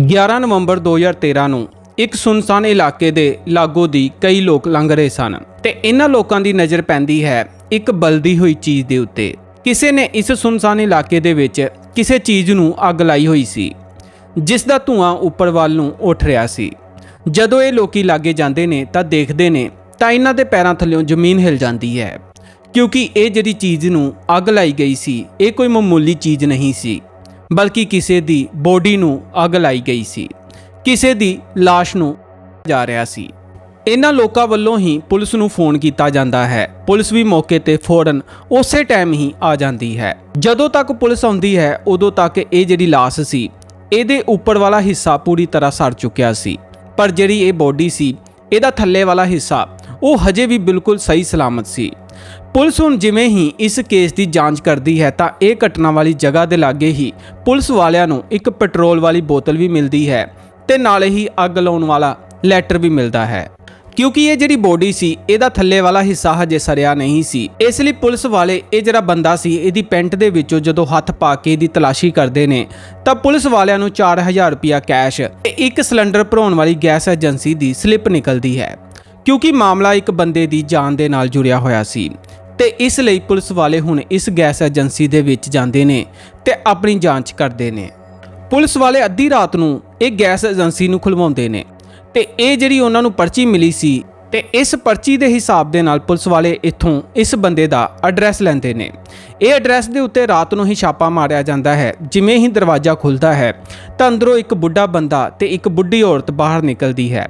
11 ਨਵੰਬਰ 2013 ਨੂੰ ਇੱਕ ਸੁਨਸਾਨ ਇਲਾਕੇ ਦੇ ਲਾਗੋ ਦੀ ਕਈ ਲੋਕ ਲੰਘ ਰਹੇ ਸਨ ਤੇ ਇਹਨਾਂ ਲੋਕਾਂ ਦੀ ਨਜ਼ਰ ਪੈਂਦੀ ਹੈ ਇੱਕ ਬਲਦੀ ਹੋਈ ਚੀਜ਼ ਦੇ ਉੱਤੇ। ਕਿਸੇ ਨੇ ਇਸ ਸੁਨਸਾਨ ਇਲਾਕੇ ਦੇ ਵਿੱਚ ਕਿਸੇ ਚੀਜ਼ ਨੂੰ ਅੱਗ ਲਾਈ ਹੋਈ ਸੀ, ਜਿਸ ਦਾ ਧੂਆਂ ਉੱਪਰ ਵੱਲ ਨੂੰ ਉੱਠ ਰਿਹਾ ਸੀ। ਜਦੋਂ ਇਹ ਲੋਕੀ ਲਾਗੇ ਜਾਂਦੇ ਨੇ ਤਾਂ ਦੇਖਦੇ ਨੇ ਤਾਂ ਇਹਨਾਂ ਦੇ ਪੈਰਾਂ ਥੱਲੇੋਂ ਜ਼ਮੀਨ ਹਿਲ ਜਾਂਦੀ ਹੈ, ਕਿਉਂਕਿ ਇਹ ਜਿਹੜੀ ਚੀਜ਼ ਨੂੰ ਅੱਗ ਲਾਈ ਗਈ ਸੀ, ਇਹ ਕੋਈ ਮਾਮੂਲੀ ਚੀਜ਼ ਨਹੀਂ ਸੀ। ਬਲਕਿ ਕਿਸੇ ਦੀ ਬੋਡੀ ਨੂੰ ਅੱਗ ਲਾਈ ਗਈ ਸੀ ਕਿਸੇ ਦੀ লাশ ਨੂੰ ਜਾ ਰਿਹਾ ਸੀ ਇਹਨਾਂ ਲੋਕਾਂ ਵੱਲੋਂ ਹੀ ਪੁਲਿਸ ਨੂੰ ਫੋਨ ਕੀਤਾ ਜਾਂਦਾ ਹੈ ਪੁਲਿਸ ਵੀ ਮੌਕੇ ਤੇ ਫੌਰਨ ਉਸੇ ਟਾਈਮ ਹੀ ਆ ਜਾਂਦੀ ਹੈ ਜਦੋਂ ਤੱਕ ਪੁਲਿਸ ਆਉਂਦੀ ਹੈ ਉਦੋਂ ਤੱਕ ਇਹ ਜਿਹੜੀ লাশ ਸੀ ਇਹਦੇ ਉੱਪਰ ਵਾਲਾ ਹਿੱਸਾ ਪੂਰੀ ਤਰ੍ਹਾਂ ਸੜ ਚੁੱਕਿਆ ਸੀ ਪਰ ਜਿਹੜੀ ਇਹ ਬੋਡੀ ਸੀ ਇਹਦਾ ਥੱਲੇ ਵਾਲਾ ਹਿੱਸਾ ਉਹ ਹਜੇ ਵੀ ਬਿਲਕੁਲ ਸਹੀ ਸਲਾਮਤ ਸੀ ਪੁਲਿਸ ਹੁਣ ਜਿਵੇਂ ਹੀ ਇਸ ਕੇਸ ਦੀ ਜਾਂਚ ਕਰਦੀ ਹੈ ਤਾਂ ਇਹ ਘਟਨਾ ਵਾਲੀ ਜਗ੍ਹਾ ਦੇ ਲਾਗੇ ਹੀ ਪੁਲਿਸ ਵਾਲਿਆਂ ਨੂੰ ਇੱਕ ਪੈਟਰੋਲ ਵਾਲੀ ਬੋਤਲ ਵੀ ਮਿਲਦੀ ਹੈ ਤੇ ਨਾਲੇ ਹੀ ਅੱਗ ਲਾਉਣ ਵਾਲਾ ਲੈਟਰ ਵੀ ਮਿਲਦਾ ਹੈ। ਕਿਉਂਕਿ ਇਹ ਜਿਹੜੀ ਬੋਡੀ ਸੀ, ਇਹਦਾ ਥੱਲੇ ਵਾਲਾ ਹਿੱਸਾ ਹਜੇ ਸਰਿਆ ਨਹੀਂ ਸੀ। ਇਸ ਲਈ ਪੁਲਿਸ ਵਾਲੇ ਇਹ ਜਿਹੜਾ ਬੰਦਾ ਸੀ, ਇਹਦੀ ਪੈਂਟ ਦੇ ਵਿੱਚੋਂ ਜਦੋਂ ਹੱਥ ਪਾ ਕੇ ਇਹਦੀ ਤਲਾਸ਼ੀ ਕਰਦੇ ਨੇ, ਤਾਂ ਪੁਲਿਸ ਵਾਲਿਆਂ ਨੂੰ 4000 ਰੁਪਇਆ ਕੈਸ਼ ਤੇ ਇੱਕ ਸਿਲੰਡਰ ਭਰਾਉਣ ਵਾਲੀ ਗੈਸ ਏਜੰਸੀ ਦੀ ਸਲਿੱਪ ਨਿਕਲਦੀ ਹੈ। ਕਿਉਂਕਿ ਮਾਮਲਾ ਇੱਕ ਬੰਦੇ ਦੀ ਜਾਨ ਦੇ ਨਾਲ ਜੁੜਿਆ ਹੋਇਆ ਸੀ। ਤੇ ਇਸ ਲਈ ਪੁਲਿਸ ਵਾਲੇ ਹੁਣ ਇਸ ਗੈਸ ਏਜੰਸੀ ਦੇ ਵਿੱਚ ਜਾਂਦੇ ਨੇ ਤੇ ਆਪਣੀ ਜਾਂਚ ਕਰਦੇ ਨੇ। ਪੁਲਿਸ ਵਾਲੇ ਅੱਧੀ ਰਾਤ ਨੂੰ ਇਹ ਗੈਸ ਏਜੰਸੀ ਨੂੰ ਖੁਲਵਾਉਂਦੇ ਨੇ ਤੇ ਇਹ ਜਿਹੜੀ ਉਹਨਾਂ ਨੂੰ ਪਰਚੀ ਮਿਲੀ ਸੀ ਤੇ ਇਸ ਪਰਚੀ ਦੇ ਹਿਸਾਬ ਦੇ ਨਾਲ ਪੁਲਿਸ ਵਾਲੇ ਇੱਥੋਂ ਇਸ ਬੰਦੇ ਦਾ ਐਡਰੈਸ ਲੈਂਦੇ ਨੇ। ਇਹ ਐਡਰੈਸ ਦੇ ਉੱਤੇ ਰਾਤ ਨੂੰ ਹੀ ਛਾਪਾ ਮਾਰਿਆ ਜਾਂਦਾ ਹੈ। ਜਿਵੇਂ ਹੀ ਦਰਵਾਜ਼ਾ ਖੁੱਲਦਾ ਹੈ, ਤਾਂ ਅੰਦਰੋਂ ਇੱਕ ਬੁੱਢਾ ਬੰਦਾ ਤੇ ਇੱਕ ਬੁੱਢੀ ਔਰਤ ਬਾਹਰ ਨਿਕਲਦੀ ਹੈ।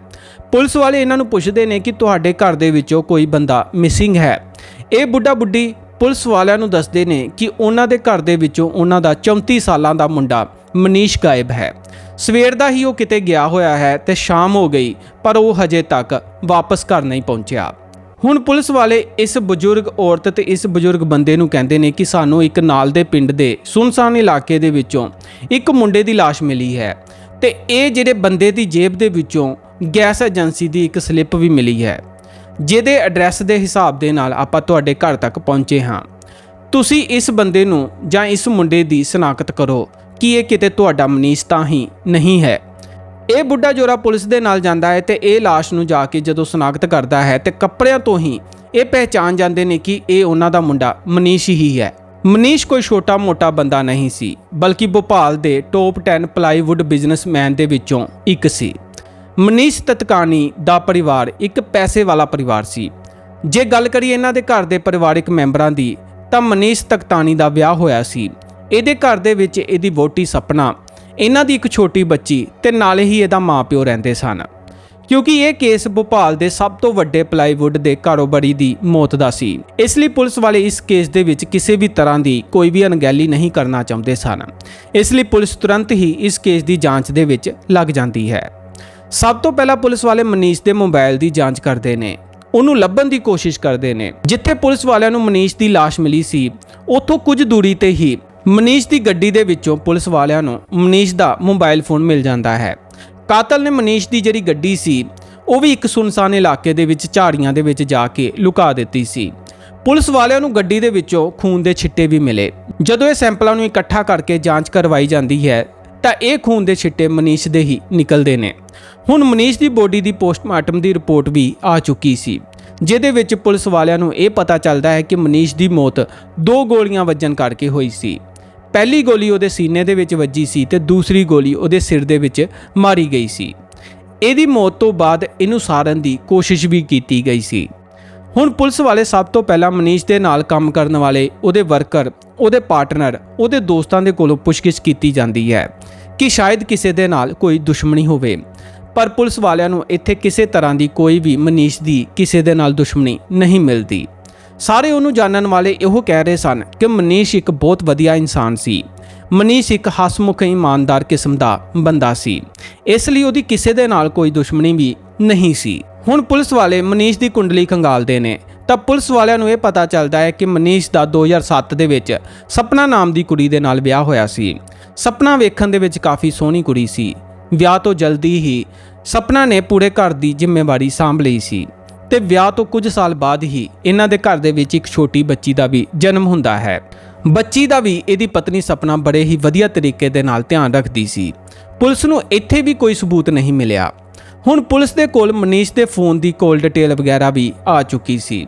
ਪੁਲਿਸ ਵਾਲੇ ਇਹਨਾਂ ਨੂੰ ਪੁੱਛਦੇ ਨੇ ਕਿ ਤੁਹਾਡੇ ਘਰ ਦੇ ਵਿੱਚੋਂ ਕੋਈ ਬੰਦਾ ਮਿਸਿੰਗ ਹੈ। ਇਹ ਬੁੱਢਾ ਬੁੱਢੀ ਪੁਲਿਸ ਵਾਲਿਆਂ ਨੂੰ ਦੱਸਦੇ ਨੇ ਕਿ ਉਹਨਾਂ ਦੇ ਘਰ ਦੇ ਵਿੱਚੋਂ ਉਹਨਾਂ ਦਾ 34 ਸਾਲਾਂ ਦਾ ਮੁੰਡਾ ਮਨੀਸ਼ ਗਾਇਬ ਹੈ। ਸਵੇਰ ਦਾ ਹੀ ਉਹ ਕਿਤੇ ਗਿਆ ਹੋਇਆ ਹੈ ਤੇ ਸ਼ਾਮ ਹੋ ਗਈ, ਪਰ ਉਹ ਹਜੇ ਤੱਕ ਵਾਪਸ ਘਰ ਨਹੀਂ ਪਹੁੰਚਿਆ। ਹੁਣ ਪੁਲਿਸ ਵਾਲੇ ਇਸ ਬਜ਼ੁਰਗ ਔਰਤ ਤੇ ਇਸ ਬਜ਼ੁਰਗ ਬੰਦੇ ਨੂੰ ਕਹਿੰਦੇ ਨੇ ਕਿ ਸਾਨੂੰ ਇੱਕ ਨਾਲ ਦੇ ਪਿੰਡ ਦੇ ਸੁਨਸਾਨ ਇਲਾਕੇ ਦੇ ਵਿੱਚੋਂ ਇੱਕ ਮੁੰਡੇ ਦੀ ਲਾਸ਼ ਮਿਲੀ ਹੈ। ਤੇ ਇਹ ਜਿਹੜੇ ਬੰਦੇ ਦੀ ਜੇਬ ਦੇ ਵਿੱਚੋਂ ਗੈਸ ਏਜੰਸੀ ਦੀ ਇੱਕ ਸਲਿੱਪ ਵੀ ਮਿਲੀ ਹੈ, ਜਿਹਦੇ ਐਡਰੈਸ ਦੇ ਹਿਸਾਬ ਦੇ ਨਾਲ ਆਪਾਂ ਤੁਹਾਡੇ ਘਰ ਤੱਕ ਪਹੁੰਚੇ ਹਾਂ। ਤੁਸੀਂ ਇਸ ਬੰਦੇ ਨੂੰ ਜਾਂ ਇਸ ਮੁੰਡੇ ਦੀ ਸ਼ਨਾਖਤ ਕਰੋ ਕਿ ਇਹ ਕਿਤੇ ਤੁਹਾਡਾ ਮਨੀਸ਼ ਤਾਂ ਹੀ ਨਹੀਂ ਹੈ। ਇਹ ਬੁੱਢਾ ਜੋਰਾ ਪੁਲਿਸ ਦੇ ਨਾਲ ਜਾਂਦਾ ਹੈ ਤੇ ਇਹ লাশ ਨੂੰ ਜਾ ਕੇ ਜਦੋਂ ਸ਼ਨਾਖਤ ਕਰਦਾ ਹੈ ਤੇ ਕੱਪੜਿਆਂ ਤੋਂ ਹੀ ਇਹ ਪਹਿਚਾਨ ਜਾਂਦੇ ਨੇ ਕਿ ਇਹ ਉਹਨਾਂ ਦਾ ਮੁੰਡਾ ਮਨੀਸ਼ ਹੀ ਹੈ। ਮਨੀਸ਼ ਕੋਈ ਛੋਟਾ-ਮੋਟਾ ਬੰਦਾ ਨਹੀਂ ਸੀ, ਬਲਕਿ ਭੋਪਾਲ ਦੇ ਟੌਪ 10 ਪਲਾਈਵੁੱਡ ਬਿਜ਼ਨਸਮੈਨ ਦੇ ਵਿੱਚੋਂ ਇੱਕ ਸੀ। ਮਨੀਸ਼ ਤਤਕਾਨੀ ਦਾ ਪਰਿਵਾਰ ਇੱਕ ਪੈਸੇ ਵਾਲਾ ਪਰਿਵਾਰ ਸੀ। ਜੇ ਗੱਲ ਕਰੀਏ ਇਹਨਾਂ ਦੇ ਘਰ ਦੇ ਪਰਿਵਾਰਿਕ ਮੈਂਬਰਾਂ ਦੀ, ਤਾਂ ਮਨੀਸ਼ ਤਖਤਾਨੀ ਦਾ ਵਿਆਹ ਹੋਇਆ ਸੀ। ਇਹਦੇ ਘਰ ਦੇ ਵਿੱਚ ਇਹਦੀ ਵੋਟੀ ਸਪਨਾ, ਇਹਨਾਂ ਦੀ ਇੱਕ ਛੋਟੀ ਬੱਚੀ ਤੇ ਨਾਲੇ ਹੀ ਇਹਦਾ ਮਾਪਿਓ ਰਹਿੰਦੇ ਸਨ। ਕਿਉਂਕਿ ਇਹ ਕੇਸ ਭੋਪਾਲ ਦੇ ਸਭ ਤੋਂ ਵੱਡੇ ਪਲਾਈਵੁੱਡ ਦੇ ਕਾਰੋਬਾਰੀ ਦੀ ਮੌਤ ਦਾ ਸੀ। ਇਸ ਲਈ ਪੁਲਿਸ ਵਾਲੇ ਇਸ ਕੇਸ ਦੇ ਵਿੱਚ ਕਿਸੇ ਵੀ ਤਰ੍ਹਾਂ ਦੀ ਕੋਈ ਵੀ ਅਣਗਹਿਲੀ ਨਹੀਂ ਕਰਨਾ ਚਾਹੁੰਦੇ ਸਨ। ਇਸ ਲਈ ਪੁਲਿਸ ਤੁਰੰਤ ਹੀ ਇਸ ਕੇਸ ਦੀ ਜਾਂਚ ਦੇ ਵਿੱਚ ਲੱਗ ਜਾਂਦੀ ਹੈ। ਸਭ ਤੋਂ ਪਹਿਲਾਂ ਪੁਲਿਸ ਵਾਲੇ ਮਨੀਸ਼ ਦੇ ਮੋਬਾਈਲ ਦੀ ਜਾਂਚ ਕਰਦੇ ਨੇ। ਉਹਨੂੰ ਲੱਭਣ ਦੀ ਕੋਸ਼ਿਸ਼ ਕਰਦੇ ਨੇ। ਜਿੱਥੇ ਪੁਲਿਸ ਵਾਲਿਆਂ ਨੂੰ ਮਨੀਸ਼ ਦੀ লাশ ਮਿਲੀ ਸੀ, ਉੱਥੋਂ ਕੁਝ ਦੂਰੀ ਤੇ ਹੀ ਮਨੀਸ਼ ਦੀ ਗੱਡੀ ਦੇ ਵਿੱਚੋਂ ਪੁਲਿਸ ਵਾਲਿਆਂ ਨੂੰ ਮਨੀਸ਼ ਦਾ ਮੋਬਾਈਲ ਫੋਨ ਮਿਲ ਜਾਂਦਾ ਹੈ। ਕਾਤਲ ਨੇ ਮਨੀਸ਼ ਦੀ ਜਿਹੜੀ ਗੱਡੀ ਸੀ, ਉਹ ਵੀ ਇੱਕ ਸੁਨਸਾਨ ਇਲਾਕੇ ਦੇ ਵਿੱਚ ਝਾੜੀਆਂ ਦੇ ਵਿੱਚ ਜਾ ਕੇ ਲੁਕਾ ਦਿੱਤੀ ਸੀ। ਪੁਲਿਸ ਵਾਲਿਆਂ ਨੂੰ ਗੱਡੀ ਦੇ ਵਿੱਚੋਂ ਖੂਨ ਦੇ ਛਿੱਟੇ ਵੀ ਮਿਲੇ। ਜਦੋਂ ਇਹ ਸੈਂਪਲਾਂ ਨੂੰ ਇਕੱਠਾ ਕਰਕੇ ਜਾਂਚ ਕਰਵਾਈ ਜਾਂਦੀ ਹੈ, ਤਾਂ ਇਹ ਖੂਨ ਦੇ ਛਿੱਟੇ ਮਨੀਸ਼ ਦੇ ਹੀ ਨਿਕਲਦੇ ਨੇ। ਹੁਣ ਮਨੀਸ਼ ਦੀ ਬੋਡੀ ਦੀ ਪੋਸਟਮਾਰਟਮ ਦੀ ਰਿਪੋਰਟ ਵੀ ਆ ਚੁੱਕੀ ਸੀ, ਜਿਹਦੇ ਵਿੱਚ ਪੁਲਿਸ ਵਾਲਿਆਂ ਨੂੰ ਇਹ ਪਤਾ ਚੱਲਦਾ ਹੈ ਕਿ ਮਨੀਸ਼ ਦੀ ਮੌਤ ਦੋ ਗੋਲੀਆਂ ਵੱਜਣ ਕਰਕੇ ਹੋਈ ਸੀ। ਪਹਿਲੀ ਗੋਲੀ ਉਹਦੇ ਸੀਨੇ ਦੇ ਵਿੱਚ ਵੱਜੀ ਸੀ ਤੇ ਦੂਸਰੀ ਗੋਲੀ ਉਹਦੇ ਸਿਰ ਦੇ ਵਿੱਚ ਮਾਰੀ ਗਈ ਸੀ। ਇਹਦੀ ਮੌਤ ਤੋਂ ਬਾਅਦ ਇਹਨੂੰ ਸਾਰਨ ਦੀ ਕੋਸ਼ਿਸ਼ ਵੀ ਕੀਤੀ ਗਈ ਸੀ। ਹੁਣ ਪੁਲਿਸ ਵਾਲੇ ਸਭ ਤੋਂ ਪਹਿਲਾਂ ਮਨੀਸ਼ ਦੇ ਨਾਲ ਕੰਮ ਕਰਨ ਵਾਲੇ ਉਹਦੇ ਵਰਕਰ, ਉਹਦੇ ਪਾਰਟਨਰ, ਉਹਦੇ ਦੋਸਤਾਂ ਦੇ ਕੋਲੋਂ ਪੁੱਛਗਿੱਛ ਕੀਤੀ ਜਾਂਦੀ ਹੈ ਕਿ ਸ਼ਾਇਦ ਕਿਸੇ ਦੇ ਨਾਲ ਕੋਈ ਦੁਸ਼ਮਣੀ ਹੋਵੇ। ਪਰ ਪੁਲਿਸ ਵਾਲਿਆਂ ਨੂੰ ਇੱਥੇ ਕਿਸੇ ਤਰ੍ਹਾਂ ਦੀ ਕੋਈ ਵੀ ਮਨੀਸ਼ ਦੀ ਕਿਸੇ ਦੇ ਨਾਲ ਦੁਸ਼ਮਣੀ ਨਹੀਂ ਮਿਲਦੀ। ਸਾਰੇ ਉਹਨੂੰ ਜਾਣਨ ਵਾਲੇ ਇਹੋ ਕਹਿ ਰਹੇ ਸਨ ਕਿ ਮਨੀਸ਼ ਇੱਕ ਬਹੁਤ ਵਧੀਆ ਇਨਸਾਨ ਸੀ। ਮਨੀਸ਼ ਇੱਕ ਹਸਮੁਖ ਇਮਾਨਦਾਰ ਕਿਸਮ ਦਾ ਬੰਦਾ ਸੀ। ਇਸ ਲਈ ਉਹਦੀ ਕਿਸੇ ਦੇ ਨਾਲ ਕੋਈ ਦੁਸ਼ਮਣੀ ਵੀ ਨਹੀਂ ਸੀ। ਹੁਣ ਪੁਲਿਸ ਵਾਲੇ ਮਨੀਸ਼ ਦੀ ਕੁੰਡਲੀ ਖੰਗਾਲਦੇ ਨੇ। ਤਾਂ ਪੁਲਿਸ ਵਾਲਿਆਂ ਨੂੰ ਇਹ ਪਤਾ ਚੱਲਦਾ ਹੈ ਕਿ ਮਨੀਸ਼ ਦਾ 2007 ਦੇ ਵਿੱਚ ਸਪਨਾ ਨਾਮ ਦੀ ਕੁੜੀ ਦੇ ਨਾਲ ਵਿਆਹ ਹੋਇਆ ਸੀ। ਸਪਨਾ ਵੇਖਣ ਦੇ ਵਿੱਚ ਕਾਫੀ ਸੋਹਣੀ ਕੁੜੀ ਸੀ। ਵਿਆਹ ਤੋਂ ਜਲਦੀ ਹੀ ਸਪਨਾ ਨੇ ਪੂਰੇ ਘਰ ਦੀ ਜ਼ਿੰਮੇਵਾਰੀ ਸਾਂਭ ਲਈ ਸੀ। ਤੇ ਵਿਆਹ ਤੋਂ ਕੁਝ ਸਾਲ ਬਾਅਦ ਹੀ ਇਹਨਾਂ ਦੇ ਘਰ ਦੇ ਵਿੱਚ ਇੱਕ ਛੋਟੀ ਬੱਚੀ ਦਾ ਵੀ ਜਨਮ ਹੁੰਦਾ ਹੈ। ਬੱਚੀ ਦਾ ਵੀ ਇਹਦੀ ਪਤਨੀ ਸਪਨਾ ਬੜੇ ਹੀ ਵਧੀਆ ਤਰੀਕੇ ਦੇ ਨਾਲ ਧਿਆਨ ਰੱਖਦੀ ਸੀ। ਪੁਲਿਸ ਨੂੰ ਇੱਥੇ ਵੀ ਕੋਈ ਸਬੂਤ ਨਹੀਂ ਮਿਲਿਆ। ਹੁਣ ਪੁਲਿਸ ਦੇ ਕੋਲ ਮਨੀਸ਼ ਦੇ ਫੋਨ ਦੀ ਕੋਲ ਡਿਟੇਲ ਵਗੈਰਾ ਵੀ ਆ ਚੁੱਕੀ ਸੀ।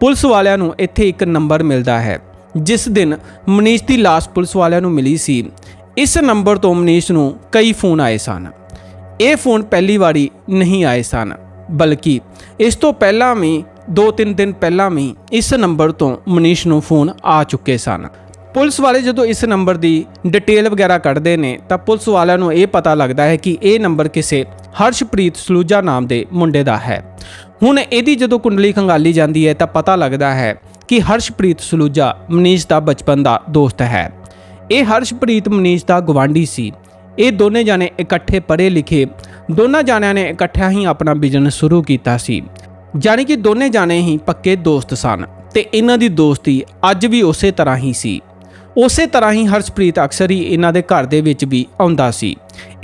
ਪੁਲਿਸ ਵਾਲਿਆਂ ਨੂੰ ਇੱਥੇ ਇੱਕ ਨੰਬਰ ਮਿਲਦਾ ਹੈ। ਜਿਸ ਦਿਨ ਮਨੀਸ਼ ਦੀ ਲਾਸ਼ ਪੁਲਿਸ ਵਾਲਿਆਂ ਨੂੰ ਮਿਲੀ ਸੀ, ਇਸ ਨੰਬਰ ਤੋਂ ਮਨੀਸ਼ ਨੂੰ ਕਈ ਫੋਨ ਆਏ ਸਨ। ਇਹ ਫੋਨ ਪਹਿਲੀ ਵਾਰੀ ਨਹੀਂ ਆਏ ਸਨ। ਬਲਕਿ ਇਸ ਤੋਂ ਪਹਿਲਾਂ ਵੀ 2-3 ਦਿਨ ਪਹਿਲਾਂ ਵੀ ਇਸ ਨੰਬਰ ਤੋਂ ਮਨੀਸ਼ ਨੂੰ ਫੋਨ ਆ ਚੁੱਕੇ ਸਨ। ਪੁਲਿਸ ਵਾਲੇ ਜਦੋਂ ਇਸ ਨੰਬਰ ਦੀ ਡਿਟੇਲ ਵਗੈਰਾ ਕੱਢਦੇ ਨੇ, ਤਾਂ ਪੁਲਿਸ ਵਾਲਿਆਂ ਨੂੰ ਇਹ ਪਤਾ ਲੱਗਦਾ ਹੈ ਕਿ ਇਹ ਨੰਬਰ ਕਿਸੇ ਹਰਸ਼ਪ੍ਰੀਤ ਸਲੂਜਾ ਨਾਮ ਦੇ ਮੁੰਡੇ ਦਾ ਹੈ। ਹੁਣ ਇਹਦੀ ਜਦੋਂ ਕੁੰਡਲੀ ਖੰਗਾਲੀ ਜਾਂਦੀ ਹੈ, ਤਾਂ ਪਤਾ ਲੱਗਦਾ ਹੈ ਕਿ ਹਰਸ਼ਪ੍ਰੀਤ ਸਲੂਜਾ ਮਨੀਸ਼ ਦਾ ਬਚਪਨ ਦਾ ਦੋਸਤ ਹੈ। ਇਹ ਹਰਸ਼ਪ੍ਰੀਤ ਮਨੀਸ਼ ਦਾ ਗਵਾਂਢੀ ਸੀ। ਇਹ ਦੋਨੇ ਜਾਣੇ ਇਕੱਠੇ ਪੜ੍ਹੇ ਲਿਖੇ ਦੋਨਾਂ ਜਾਣਿਆਂ ਨੇ ਇਕੱਠਿਆਂ ਹੀ ਆਪਣਾ ਬਿਜ਼ਨਸ ਸ਼ੁਰੂ ਕੀਤਾ ਸੀ। ਜਾਣੀ ਕਿ ਦੋਨੇ ਜਾਣੇ ਹੀ ਪੱਕੇ ਦੋਸਤ ਸਨ ਤੇ ਇਹਨਾਂ ਦੀ ਦੋਸਤੀ ਅੱਜ ਵੀ ਉਸੇ ਤਰ੍ਹਾਂ ਹੀ ਸੀ। ਉਸੇ ਤਰ੍ਹਾਂ ਹੀ ਹਰਸ਼ਪ੍ਰੀਤ ਅਕਸਰ ਹੀ ਇਹਨਾਂ ਦੇ ਘਰ ਦੇ ਵਿੱਚ ਵੀ ਆਉਂਦਾ ਸੀ।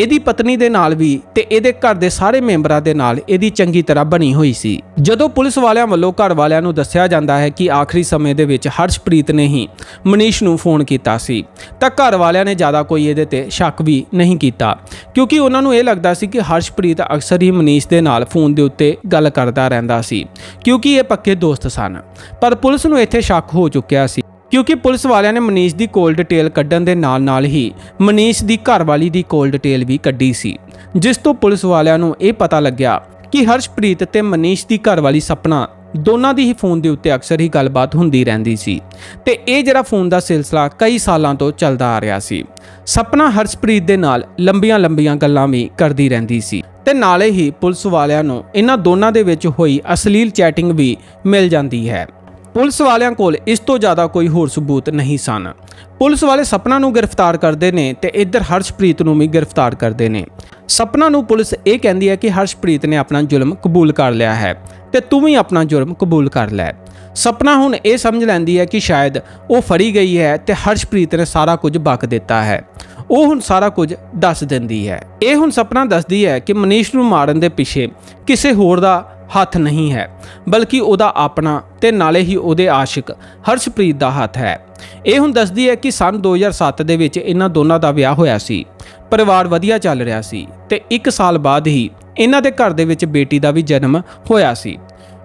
ਇਹਦੀ ਪਤਨੀ ਦੇ ਨਾਲ ਵੀ ਤੇ ਇਹਦੇ ਘਰ ਦੇ ਸਾਰੇ ਮੈਂਬਰਾਂ ਦੇ ਨਾਲ ਇਹਦੀ ਚੰਗੀ ਤਰ੍ਹਾਂ ਬਣੀ ਹੋਈ ਸੀ। ਜਦੋਂ ਪੁਲਿਸ ਵਾਲਿਆਂ ਵੱਲੋਂ ਘਰ ਵਾਲਿਆਂ ਨੂੰ ਦੱਸਿਆ ਜਾਂਦਾ ਹੈ ਕਿ ਆਖਰੀ ਸਮੇਂ ਦੇ ਵਿੱਚ ਹਰਸ਼ਪ੍ਰੀਤ ਨੇ ਹੀ ਮਨੀਸ਼ ਨੂੰ ਫੋਨ ਕੀਤਾ ਸੀ, ਤਾਂ ਘਰ ਵਾਲਿਆਂ ਨੇ ਜ਼ਿਆਦਾ ਕੋਈ ਇਹਦੇ ਤੇ ਸ਼ੱਕ ਵੀ ਨਹੀਂ ਕੀਤਾ। ਕਿਉਂਕਿ ਉਹਨਾਂ ਨੂੰ ਇਹ ਲੱਗਦਾ ਸੀ ਕਿ ਹਰਸ਼ਪ੍ਰੀਤ ਅਕਸਰ ਹੀ ਮਨੀਸ਼ ਦੇ ਨਾਲ ਫੋਨ ਦੇ ਉੱਤੇ ਗੱਲ ਕਰਦਾ ਰਹਿੰਦਾ ਸੀ, ਕਿਉਂਕਿ ਇਹ ਪੱਕੇ ਦੋਸਤ ਸਨ। ਪਰ ਪੁਲਿਸ ਨੂੰ ਇੱਥੇ ਸ਼ੱਕ ਹੋ ਚੁੱਕਿਆ ਸੀ। ਕਿਉਂਕਿ ਪੁਲਿਸ ਵਾਲਿਆਂ ਨੇ ਮਨੀਸ਼ ਦੀ ਕੋਲ ਡਿਟੇਲ ਕੱਢਣ ਦੇ ਨਾਲ-ਨਾਲ ਹੀ ਮਨੀਸ਼ ਦੀ ਘਰਵਾਲੀ ਦੀ ਕੋਲ ਡਿਟੇਲ ਵੀ ਕੱਢੀ ਸੀ, ਜਿਸ ਤੋਂ ਪੁਲਿਸ ਵਾਲਿਆਂ ਨੂੰ ਇਹ ਪਤਾ ਲੱਗਿਆ ਕਿ ਹਰਸ਼ਪ੍ਰੀਤ ਤੇ ਮਨੀਸ਼ ਦੀ ਘਰਵਾਲੀ ਸਪਨਾ ਦੋਨਾਂ ਦੀ ਹੀ ਫੋਨ ਦੇ ਉੱਤੇ ਅਕਸਰ ਹੀ ਗੱਲਬਾਤ ਹੁੰਦੀ ਰਹਿੰਦੀ ਸੀ ਤੇ ਇਹ ਜਿਹੜਾ ਫੋਨ ਦਾ ਸਿਲਸਿਲਾ ਕਈ ਸਾਲਾਂ ਤੋਂ ਚੱਲਦਾ ਆ ਰਿਹਾ ਸੀ, ਸਪਨਾ ਹਰਸ਼ਪ੍ਰੀਤ ਦੇ ਨਾਲ ਲੰਬੀਆਂ-ਲੰਬੀਆਂ ਗੱਲਾਂ ਵੀ ਕਰਦੀ ਰਹਿੰਦੀ ਸੀ ਤੇ ਨਾਲੇ ਹੀ ਪੁਲਿਸ ਵਾਲਿਆਂ ਨੂੰ ਇਹਨਾਂ ਦੋਨਾਂ ਦੇ ਵਿੱਚ ਹੋਈ ਅਸ਼ਲੀਲ ਚੈਟਿੰਗ ਵੀ ਮਿਲ ਜਾਂਦੀ ਹੈ। ਪੁਲਿਸ ਵਾਲਿਆਂ ਕੋਲ ਇਸ ਤੋਂ ਜ਼ਿਆਦਾ ਕੋਈ ਹੋਰ ਸਬੂਤ ਨਹੀਂ ਸਨ। ਪੁਲਿਸ ਵਾਲੇ ਸਪਨਾ ਨੂੰ ਗ੍ਰਿਫਤਾਰ ਕਰਦੇ ਨੇ ਤੇ ਇੱਧਰ ਹਰਸ਼ਪ੍ਰੀਤ ਨੂੰ ਵੀ ਗ੍ਰਿਫਤਾਰ ਕਰਦੇ ਨੇ। ਸਪਨਾ ਨੂੰ ਪੁਲਿਸ ਇਹ ਕਹਿੰਦੀ ਹੈ ਕਿ ਹਰਸ਼ਪ੍ਰੀਤ ਨੇ ਆਪਣਾ ਜ਼ੁਲਮ ਕਬੂਲ ਕਰ ਲਿਆ ਹੈ ਤੇ ਤੂੰ ਵੀ ਆਪਣਾ ਜ਼ੁਲਮ ਕਬੂਲ ਕਰ ਲੈ। ਸਪਨਾ ਹੁਣ ਇਹ ਸਮਝ ਲੈਂਦੀ ਹੈ ਕਿ ਸ਼ਾਇਦ ਉਹ ਫੜੀ ਗਈ ਹੈ ਤੇ ਹਰਸ਼ਪ੍ਰੀਤ ਨੇ ਸਾਰਾ ਕੁਝ ਬਕ ਦਿੱਤਾ ਹੈ। ਉਹ ਹੁਣ ਸਾਰਾ ਕੁਝ ਦੱਸ ਦਿੰਦੀ ਹੈ। ਇਹ ਹੁਣ ਸਪਨਾ ਦੱਸਦੀ ਹੈ ਕਿ ਮਨੀਸ਼ ਨੂੰ ਮਾਰਨ ਦੇ ਪਿੱਛੇ ਕਿਸੇ ਹੋਰ ਦਾ ਹੱਥ ਨਹੀਂ ਹੈ, ਬਲਕਿ ਉਹਦਾ ਆਪਣਾ ਤੇ ਨਾਲੇ ਹੀ ਉਹਦੇ ਆਸ਼ਿਕ ਹਰਸ਼ਪ੍ਰੀਤ ਦਾ ਹੱਥ ਹੈ। ਇਹ ਹੁਣ ਦੱਸਦੀ ਹੈ ਕਿ ਸਨ 2007 ਦੇ ਵਿੱਚ ਇਹਨਾਂ ਦੋਨਾਂ ਦਾ ਵਿਆਹ ਹੋਇਆ ਸੀ, ਪਰਿਵਾਰ ਵਧੀਆ ਚੱਲ ਰਿਹਾ ਸੀ ਤੇ 1 ਸਾਲ ਬਾਅਦ ਹੀ ਇਹਨਾਂ ਦੇ ਘਰ ਦੇ ਵਿੱਚ ਬੇਟੀ ਦਾ ਵੀ ਜਨਮ ਹੋਇਆ ਸੀ।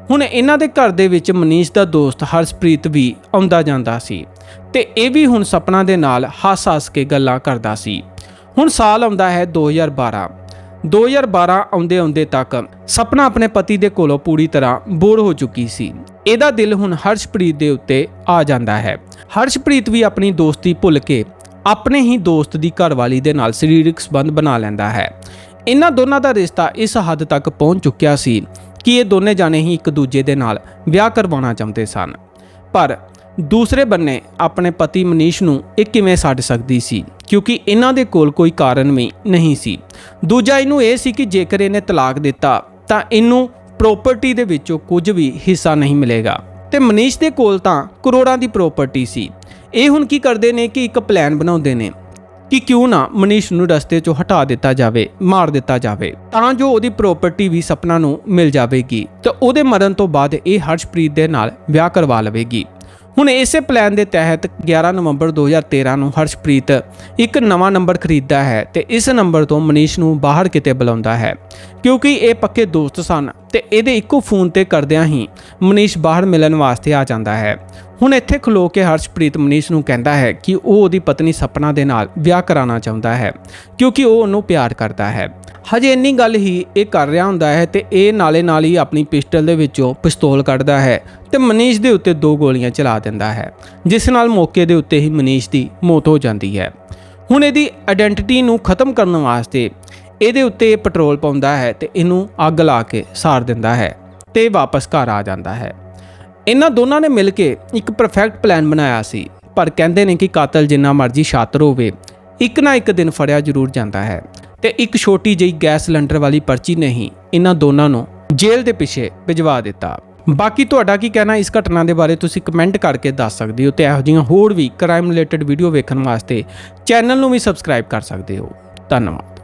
ਹੁਣ ਇਹਨਾਂ ਦੇ ਘਰ ਦੇ ਵਿੱਚ ਮਨੀਸ਼ ਦਾ ਦੋਸਤ ਹਰਸ਼ਪ੍ਰੀਤ ਵੀ ਆਉਂਦਾ ਜਾਂਦਾ ਸੀ ਤੇ ਇਹ ਵੀ ਹੁਣ ਸੁਪਨਾ ਦੇ ਨਾਲ ਹੱਸ-ਹੱਸ ਕੇ ਗੱਲਾਂ ਕਰਦਾ ਸੀ। ਹੁਣ ਸਾਲ ਆਉਂਦਾ ਹੈ 2012 2012 ਆਉਂਦੇ ਆਉਂਦੇ ਤੱਕ ਸਪਨਾ ਆਪਣੇ ਪਤੀ ਦੇ ਕੋਲੋਂ ਪੂਰੀ ਤਰ੍ਹਾਂ ਬੋਰ ਹੋ ਚੁੱਕੀ ਸੀ। ਇਹਦਾ ਦਿਲ ਹੁਣ ਹਰਸ਼ਪ੍ਰੀਤ ਦੇ ਉੱਤੇ ਆ ਜਾਂਦਾ ਹੈ। ਹਰਸ਼ਪ੍ਰੀਤ ਵੀ ਆਪਣੀ ਦੋਸਤੀ ਭੁੱਲ ਕੇ ਆਪਣੇ ਹੀ ਦੋਸਤ ਦੀ ਘਰਵਾਲੀ ਦੇ ਨਾਲ ਸਰੀਰਕ ਸੰਬੰਧ ਬਣਾ ਲੈਂਦਾ ਹੈ। ਇਹਨਾਂ ਦੋਨਾਂ ਦਾ ਰਿਸ਼ਤਾ ਇਸ ਹੱਦ ਤੱਕ ਪਹੁੰਚ ਚੁੱਕਿਆ ਸੀ ਕਿ ਇਹ ਦੋਨੇ ਜਾਣੇ ਹੀ ਇੱਕ ਦੂਜੇ ਦੇ ਨਾਲ ਵਿਆਹ ਕਰਵਾਉਣਾ ਚਾਹੁੰਦੇ ਸਨ। ਪਰ ਦੂਸਰੇ ਬੰਨੇ ਆਪਣੇ ਪਤੀ ਮਨੀਸ਼ ਨੂੰ ਇਹ ਕਿਵੇਂ ਛੱਡ ਸਕਦੀ ਸੀ? ਕਿਉਂਕਿ ਇਹਨਾਂ ਦੇ ਕੋਲ ਕੋਈ ਕਾਰਨ ਵੀ ਨਹੀਂ ਸੀ। ਦੂਜਾ ਇਹਨੂੰ ਇਹ ਸੀ ਕਿ ਜੇਕਰ ਇਹਨੇ ਤਲਾਕ ਦਿੱਤਾ, ਤਾਂ ਇਹਨੂੰ ਪ੍ਰਾਪਰਟੀ ਦੇ ਵਿੱਚੋਂ ਕੁਝ ਵੀ ਹਿੱਸਾ ਨਹੀਂ ਮਿਲੇਗਾ। ਤੇ ਮਨੀਸ਼ ਦੇ ਕੋਲ ਤਾਂ ਕਰੋੜਾਂ ਦੀ ਪ੍ਰਾਪਰਟੀ ਸੀ। ਇਹ ਹੁਣ ਕੀ ਕਰਦੇ ਨੇ ਕਿ ਇੱਕ ਪਲਾਨ ਬਣਾਉਂਦੇ ਨੇ ਕਿ ਕਿਉਂ ਨਾ ਮਨੀਸ਼ ਨੂੰ ਰਸਤੇ 'ਚੋਂ ਹਟਾ ਦਿੱਤਾ ਜਾਵੇ, ਮਾਰ ਦਿੱਤਾ ਜਾਵੇ। ਤਾਂ ਜੋ ਉਹਦੀ ਪ੍ਰਾਪਰਟੀ ਵੀ ਸਪਨਾ ਨੂੰ ਮਿਲ ਜਾਵੇਗੀ, ਤੇ ਉਹਦੇ ਮਰਨ ਤੋਂ ਬਾਅਦ ਇਹ ਹਰਸ਼ਪ੍ਰੀਤ ਦੇ ਨਾਲ ਵਿਆਹ ਕਰਵਾ ਲਵੇਗੀ। ਹੁਣ ਇਸੇ ਪਲਾਨ ਦੇ ਤਹਿਤ 11 ਨਵੰਬਰ 2013 ਨੂੰ ਹਰਸ਼ਪ੍ਰੀਤ ਇੱਕ ਨਵਾਂ ਨੰਬਰ ਖਰੀਦਦਾ ਹੈ ਤੇ ਇਸ ਨੰਬਰ ਤੋਂ ਮਨੀਸ਼ ਨੂੰ ਬਾਹਰ ਕਿਤੇ ਬੁਲਾਉਂਦਾ ਹੈ। ਕਿਉਂਕਿ ਇਹ ਪੱਕੇ ਦੋਸਤ ਸਨ ਤੇ ਇਹਦੇ ਇੱਕੋ ਫੋਨ ਤੇ ਕਰਦਿਆਂ ਹੀ ਮਨੀਸ਼ ਬਾਹਰ ਮਿਲਣ ਵਾਸਤੇ ਆ ਜਾਂਦਾ ਹੈ। ਹੁਣ ਇੱਥੇ ਖਲੋ ਕੇ ਹਰਸ਼ਪ੍ਰੀਤ ਮਨੀਸ਼ ਨੂੰ ਕਹਿੰਦਾ ਹੈ ਕਿ ਉਹ ਉਹਦੀ ਪਤਨੀ ਸਪਨਾ ਦੇ ਨਾਲ ਵਿਆਹ ਕਰਾਉਣਾ ਚਾਹੁੰਦਾ ਹੈ, ਕਿਉਂਕਿ ਉਹ ਉਹਨੂੰ ਪਿਆਰ ਕਰਦਾ ਹੈ। ਹਜੇ ਇੰਨੀ ਗੱਲ ਹੀ ਇਹ ਕਰ ਰਿਹਾ ਹੁੰਦਾ ਹੈ ਤੇ ਇਹ ਨਾਲੇ ਨਾਲ ਹੀ ਆਪਣੀ ਪਿਸਟਲ ਦੇ ਵਿੱਚੋਂ ਪਿਸਤੌਲ ਕੱਢਦਾ ਹੈ ਤੇ ਮਨੀਸ਼ ਦੇ ਉੱਤੇ ਦੋ ਗੋਲੀਆਂ ਚਲਾ ਦਿੰਦਾ ਹੈ, ਜਿਸ ਨਾਲ ਮੌਕੇ ਦੇ ਉੱਤੇ ਹੀ ਮਨੀਸ਼ ਦੀ ਮੌਤ ਹੋ ਜਾਂਦੀ ਹੈ। ਹੁਣ ਇਹਦੀ ਆਇਡੈਂਟੀਟੀ ਨੂੰ ਖਤਮ ਕਰਨ ਵਾਸਤੇ ਇਹਦੇ ਉੱਤੇ ਪੈਟਰੋਲ ਪਾਉਂਦਾ ਹੈ ਤੇ ਇਹਨੂੰ ਅੱਗ ਲਾ ਕੇ ਸਾੜ ਦਿੰਦਾ ਹੈ ਤੇ ਵਾਪਸ ਘਰ ਆ ਜਾਂਦਾ ਹੈ। ਇਹਨਾਂ ਦੋਨਾਂ ਨੇ ਮਿਲ ਕੇ ਇੱਕ ਪਰਫੈਕਟ ਪਲਾਨ ਬਣਾਇਆ ਸੀ। ਪਰ ਕਹਿੰਦੇ ਨੇ ਕਿ ਕਾਤਲ ਜਿੰਨਾ ਮਰਜ਼ੀ ਸ਼ਾਤਰ ਹੋਵੇ ਇੱਕ ਨਾ ਇੱਕ ਦਿਨ ਫੜਿਆ ਜ਼ਰੂਰ ਜਾਂਦਾ ਹੈ। ਤੇ ਇੱਕ ਛੋਟੀ ਜਿਹੀ ਗੈਸ ਸਿਲੰਡਰ ਵਾਲੀ ਪਰਚੀ ਨਹੀਂ ਇਹਨਾਂ ਦੋਨਾਂ ਨੂੰ ਜੇਲ੍ਹ ਦੇ ਪਿੱਛੇ ਭਿਜਵਾ ਦਿੱਤਾ। ਬਾਕੀ ਤੁਹਾਡਾ ਕੀ ਕਹਿਣਾ ਇਸ ਘਟਨਾ ਦੇ ਬਾਰੇ ਤੁਸੀਂ ਕਮੈਂਟ ਕਰਕੇ ਦੱਸ ਸਕਦੇ ਹੋ ਤੇ ਇਹੋ ਜਿਹੀਆਂ ਹੋਰ ਵੀ ਕ੍ਰਾਈਮ ਰਿਲੇਟਡ ਵੀਡੀਓ ਵੇਖਣ ਵਾਸਤੇ ਚੈਨਲ ਨੂੰ ਵੀ ਸਬਸਕ੍ਰਾਈਬ ਕਰ ਸਕਦੇ ਹੋ। ਧੰਨਵਾਦ।